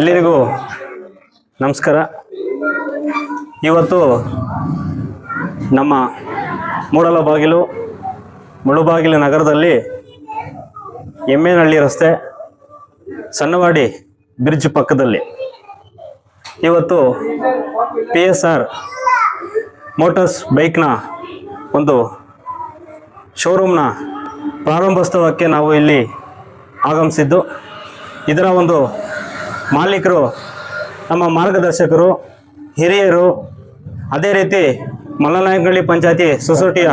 ಎಲ್ಲರಿಗೂ ನಮಸ್ಕಾರ. ಇವತ್ತು ನಮ್ಮ ಮೂಡಲಬಾಗಿಲು ಮುಳುಬಾಗಿಲು ನಗರದಲ್ಲಿ ಎಮ್ಮೆನಹಳ್ಳಿ ರಸ್ತೆ ಸಣ್ಣವಾಡಿ ಬ್ರಿಡ್ಜ್ ಪಕ್ಕದಲ್ಲಿ. ಇವತ್ತು ಪಿ ಎಸ್ ಆರ್ ಮೋಟರ್ಸ್ ಬೈಕ್ನ ಒಂದು ಶೋರೂಮ್ನ ಪ್ರಾರಂಭೋತ್ಸವಕ್ಕೆ ನಾವು ಇಲ್ಲಿ ಆಗಮಿಸಿದ್ದು. ಇದರ ಒಂದು ಮಾಲೀಕರು ನಮ್ಮ ಮಾರ್ಗದರ್ಶಕರು ಹಿರಿಯರು ಅದೇ ರೀತಿ ಮಲ್ಲನಾಯಕಳ್ಳಿ ಪಂಚಾಯತಿ ಸೊಸೈಟಿಯ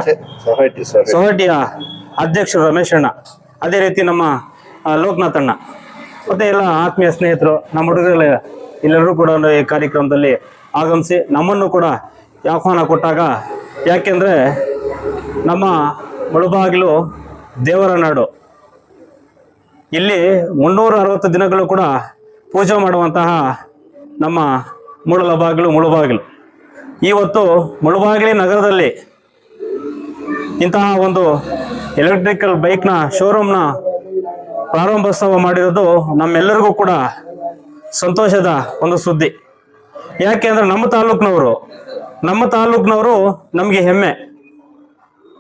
ಸೊಸೈಟಿಯ ಅಧ್ಯಕ್ಷರು ರಮೇಶ್ ಅಣ್ಣ ಅದೇ ರೀತಿ ನಮ್ಮ ಲೋಕನಾಥಣ್ಣ ಲೋಕನಾಥ್ ಅಣ್ಣ. ಮತ್ತೆ ಎಲ್ಲ ಆತ್ಮೀಯ ಸ್ನೇಹಿತರು ನಮ್ಮ ಹುಡುಗರ ಎಲ್ಲರೂ ಕೂಡ ಈ ಕಾರ್ಯಕ್ರಮದಲ್ಲಿ ಆಗಮಿಸಿ ನಮ್ಮನ್ನು ಕೂಡ ಆಹ್ವಾನ ಕೊಟ್ಟಾಗ ಯಾಕೆಂದ್ರೆ ನಮ್ಮ ಮುಳುಬಾಗಿಲು ದೇವರ ನಾಡು ಇಲ್ಲಿ ಮುನ್ನೂರ ಅರವತ್ತು ದಿನಗಳು ಕೂಡ ಪೂಜೆ ಮಾಡುವಂತಹ ನಮ್ಮ ಮುಳುಬಾಗಿಲು ಮುಳುಬಾಗಿಲು. ಇವತ್ತು ಮುಳುಬಾಗಿಲಿ ನಗರದಲ್ಲಿ ಇಂತಹ ಒಂದು ಎಲೆಕ್ಟ್ರಿಕಲ್ ಬೈಕ್ನ ಶೋರೂಮ್ನ ಪ್ರಾರಂಭೋತ್ಸವ ಮಾಡಿರೋದು ನಮ್ಮೆಲ್ಲರಿಗೂ ಕೂಡ ಸಂತೋಷದ ಒಂದು ಸುದ್ದಿ. ಯಾಕೆಂದ್ರೆ ನಮ್ಮ ತಾಲೂಕಿನವರು ನಮ್ಮ ತಾಲೂಕಿನವರು ನಮಗೆ ಹೆಮ್ಮೆ.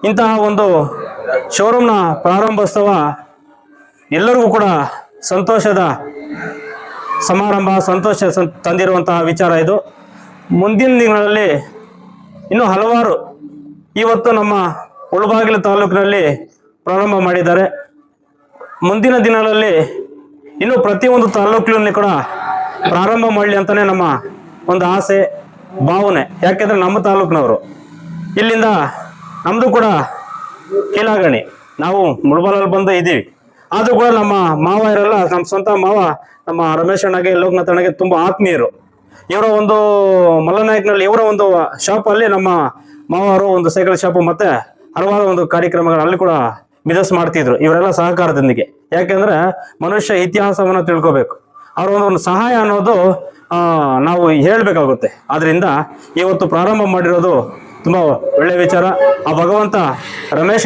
ಇಂತಹ ಒಂದು ಶೋರೂಮ್ನ ಪ್ರಾರಂಭೋತ್ಸವ ಎಲ್ಲರಿಗೂ ಕೂಡ ಸಂತೋಷದ ಸಮಾರಂಭ ಸಂತೋಷ ತಂದಿರುವಂತಹ ವಿಚಾರ ಇದು. ಮುಂದಿನ ದಿನಗಳಲ್ಲಿ ಇನ್ನೂ ಹಲವಾರು ಇವತ್ತು ನಮ್ಮ ಉಳಬಾಗಿಲು ತಾಲೂಕಿನಲ್ಲಿ ಪ್ರಾರಂಭ ಮಾಡಿದ್ದಾರೆ. ಮುಂದಿನ ದಿನಗಳಲ್ಲಿ ಇನ್ನು ಪ್ರತಿಯೊಂದು ತಾಲೂಕಿನಲ್ಲಿ ಕೂಡ ಪ್ರಾರಂಭ ಮಾಡಲಿ ಅಂತಾನೆ ನಮ್ಮ ಒಂದು ಆಸೆ, ಭಾವನೆ. ಯಾಕೆಂದರೆ ನಮ್ಮ ತಾಲೂಕಿನವರು. ಇಲ್ಲಿಂದ ನಮ್ಮದು ಕೂಡ ಕೀಲಾಗಣಿ ನಾವು ಮುಳಬಾಲಲ್ಲಿ ಬಂದು ಇದ್ದೀವಿ. ಆದರೂ ಕೂಡ ನಮ್ಮ ಮಾವ ಇರಲ್ಲ ನಮ್ಮ ಸ್ವಂತ ಮಾವ, ನಮ್ಮ ರಮೇಶ್ ಅಣ್ಣಗೆ, ಲೋಕನಾಥ್ ಅಣ್ಣಗೆ ತುಂಬಾ ಆತ್ಮೀಯರು. ಇವರ ಒಂದು ಮಲ್ಲನಾಯಕನಲ್ಲಿ ಇವರ ಒಂದು ಶಾಪ್ ಅಲ್ಲಿ ನಮ್ಮ ಮಾವರು ಒಂದು ಸೈಕಲ್ ಶಾಪ್ ಮತ್ತೆ ಹಲವಾರು ಒಂದು ಕಾರ್ಯಕ್ರಮಗಳಲ್ಲಿ ಕೂಡ ಬಿಸ್ನೆಸ್ ಮಾಡ್ತಿದ್ರು, ಇವರೆಲ್ಲ ಸಹಕಾರದೊಂದಿಗೆ. ಯಾಕೆಂದ್ರೆ ಮನುಷ್ಯ ಇತಿಹಾಸವನ್ನು ತಿಳ್ಕೋಬೇಕು. ಅವರ ಒಂದು ಸಹಾಯ ಅನ್ನೋದು ನಾವು ಹೇಳ್ಬೇಕಾಗುತ್ತೆ. ಆದ್ರಿಂದ ಇವತ್ತು ಪ್ರಾರಂಭ ಮಾಡಿರೋದು ತುಂಬಾ ಒಳ್ಳೆ ವಿಚಾರ. ಆ ಭಗವಂತ ರಮೇಶ್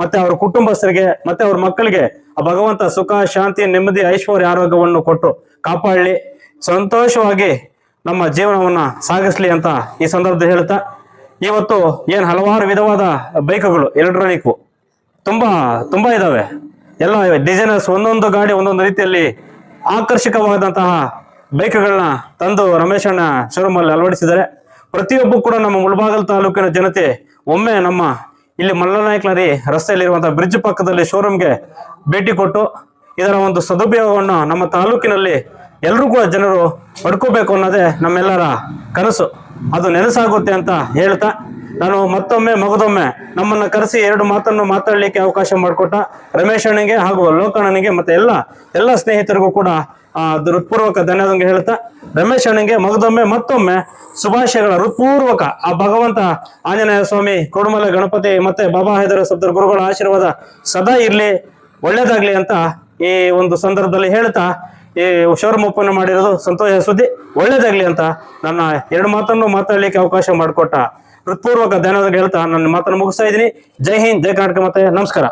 ಮತ್ತೆ ಅವ್ರ ಕುಟುಂಬಸ್ಥರಿಗೆ ಮತ್ತೆ ಅವ್ರ ಮಕ್ಕಳಿಗೆ ಆ ಭಗವಂತ ಸುಖ, ಶಾಂತಿ, ನೆಮ್ಮದಿ, ಐಶ್ವರ್ಯ, ಆರೋಗ್ಯವನ್ನು ಕೊಟ್ಟು ಕಾಪಾಡಲಿ. ಸಂತೋಷವಾಗಿ ನಮ್ಮ ಜೀವನವನ್ನ ಸಾಗಿಸ್ಲಿ ಅಂತ ಈ ಸಂದರ್ಭದಲ್ಲಿ ಹೇಳ್ತಾ, ಇವತ್ತು ಏನ್ ಹಲವಾರು ವಿಧವಾದ ಬೈಕ್ಗಳು ಎಲೆಕ್ಟ್ರಾನಿಕ್ ತುಂಬಾ ತುಂಬಾ ಇದಾವೆ. ಎಲ್ಲ ಡಿಸೈನರ್ಸ್ ಒಂದೊಂದು ಗಾಡಿ ಒಂದೊಂದು ರೀತಿಯಲ್ಲಿ ಆಕರ್ಷಕವಾದಂತಹ ಬೈಕ್ಗಳನ್ನ ತಂದು ರಮೇಶ್ ಅಣ್ಣ ಶೋರೂಮ್ ಅಲ್ಲಿ ಅಳವಡಿಸಿದ್ದಾರೆ. ಪ್ರತಿಯೊಬ್ಬರು ಕೂಡ ನಮ್ಮ ಮುಳಬಾಗಲ್ ತಾಲೂಕಿನ ಜನತೆ, ಒಮ್ಮೆ ನಮ್ಮ ಇಲ್ಲಿ ಮಲ್ಲನಾಯಕನರಿ ರಸ್ತೆಯಲ್ಲಿರುವಂತಹ ಬ್ರಿಡ್ಜ್ ಪಕ್ಕದಲ್ಲಿ ಶೋರೂಮ್ಗೆ ಭೇಟಿ ಕೊಟ್ಟು ಇದರ ಒಂದು ಸದುಪಯೋಗವನ್ನು ನಮ್ಮ ತಾಲೂಕಿನಲ್ಲಿ ಎಲ್ಲರೂ ಕೂಡ ಜನರು ಪಡ್ಕೋಬೇಕು ಅನ್ನೋದೇ ನಮ್ಮೆಲ್ಲರ ಕನಸು. ಅದು ನೆನಸಾಗುತ್ತೆ ಅಂತ ಹೇಳ್ತಾ ನಾನು ಮತ್ತೊಮ್ಮೆ, ಮಗದೊಮ್ಮೆ ನಮ್ಮನ್ನ ಕರೆಸಿ ಎರಡು ಮಾತನ್ನು ಮಾತಾಡಲಿಕ್ಕೆ ಅವಕಾಶ ಮಾಡಿಕೊಟ್ಟ ರಮೇಶ್ ಅಣ್ಣನಿಗೆ ಹಾಗೂ ಲೋಕಣ್ಣನಿಗೆ ಮತ್ತೆ ಎಲ್ಲ ಎಲ್ಲ ಸ್ನೇಹಿತರಿಗೂ ಕೂಡ ಹೃತ್ಪೂರ್ವಕ ಧನ್ಯವಾದ ಹೇಳ್ತಾ, ರಮೇಶ್ ಅಣ್ಣನಿಗೆ, ಮಗದೊಮ್ಮೆ ಮತ್ತೊಮ್ಮೆ ಶುಭಾಶಯಗಳ ಹೃತ್ಪೂರ್ವಕ ಆ ಭಗವಂತ ಆಂಜನೇಯ ಸ್ವಾಮಿ, ಕೊಡುಮಲೆ ಗಣಪತಿ ಮತ್ತೆ ಬಾಬಾ ಹೈದರ ಸಬ್ದರ್ ಗುರುಗಳ ಆಶೀರ್ವಾದ ಸದಾ ಇರಲಿ, ಒಳ್ಳೇದಾಗ್ಲಿ ಅಂತ ಈ ಒಂದು ಸಂದರ್ಭದಲ್ಲಿ ಹೇಳ್ತಾ, ಈ ಶೋರೂಮ್ ಓಪನ್ ಮಾಡಿರೋದು ಸಂತೋಷ ಸುದ್ದಿ, ಒಳ್ಳೇದಾಗ್ಲಿ ಅಂತ ನನ್ನ ಎರಡು ಮಾತನ್ನು ಮಾತಾಡ್ಲಿಕ್ಕೆ ಅವಕಾಶ ಮಾಡಿಕೊಟ್ಟ ಹೃತ್ಪೂರ್ವಕ ಧನ್ಯವಾದ ಹೇಳ್ತಾ ನನ್ನ ಮಾತನ್ನು ಮುಗಿಸ್ತಾ ಇದ್ದೀನಿ. ಜೈ ಹಿಂದ್ ಜೈ ಕರ್ನಾಟಕ ಮತ್ತೆ ನಮಸ್ಕಾರ.